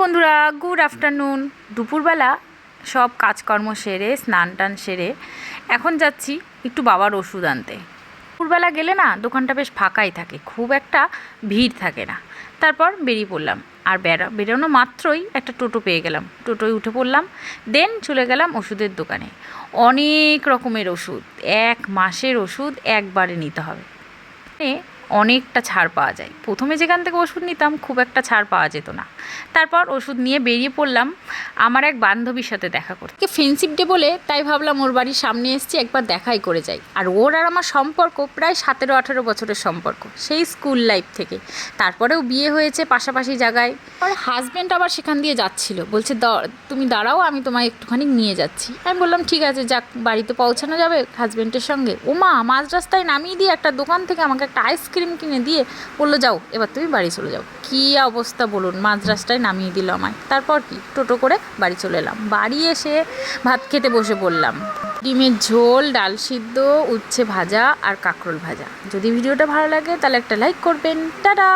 বন্ধুরা good afternoon দুপুরবেলা সব কাজকর্ম সেরে, স্নান টান সেরে এখন যাচ্ছি একটু বাবার ওষুধ আনতে। দুপুরবেলা গেলে না, দোকানটা বেশ ফাঁকাই থাকে, খুব একটা ভিড় থাকে না। তারপর বেরিয়ে পড়লাম, আর বেড়া, বেরোনো মাত্রই একটা টোটো পেয়ে গেলাম। টোটোয় উঠে পড়লাম দেন চলে গেলাম ওষুধের দোকানে। অনেক রকমের ওষুধ, এক মাসের ওষুধ একবারে নিতে হবে। অনেকটা ছাড় পাওয়া যায়। প্রথমে যেখান থেকে ওষুধ নিতাম খুব একটা ছাড় পাওয়া যেত না। তারপর ওষুধ নিয়ে বেরিয়ে পড়লাম আমার এক বান্ধবীর সাথে দেখা করতে। ফ্রেন্ডশিপ ডে বলে তাই ভাবলাম ওর বাড়ির সামনে এসেছি, একবার দেখাই করে যাই। আর ওর আর আমার সম্পর্ক প্রায় সতেরো আঠেরো বছরের সম্পর্ক, সেই স্কুল লাইফ থেকে। তারপরেও বিয়ে হয়েছে পাশাপাশি জায়গায়। আর হাজব্যান্ড আবার সেখান দিয়ে যাচ্ছিল। বলছে, "দ- তুমি দাঁড়াও, আমি তোমায় একটুখানি নিয়ে যাচ্ছি। আমি বললাম, ঠিক আছে, যাক, বাড়িতে পৌঁছানো যাবে হাজব্যান্ডের সঙ্গে। ও মা মাঝ রাস্তায় নামিয়ে দিয়ে একটা দোকান থেকে আমাকে একটা আইসক্রিম কিনে দিয়ে বলল, যাও, এবার তুমি বাড়ি চলে যাও। কী অবস্থা বলুন, মাদ্রাসটায় নামিয়ে দিল আমায়। তারপর কি? টোটো করে বাড়ি চলে এলাম। বাড়ি এসে ভাত খেতে বসে পড়লাম। ডিমের ঝোল, ডাল সিদ্ধ, উচ্ছে ভাজা আর কাঁকরোল ভাজা। যদি ভিডিওটা ভালো লাগে তাহলে একটা লাইক করবেন। টাটা!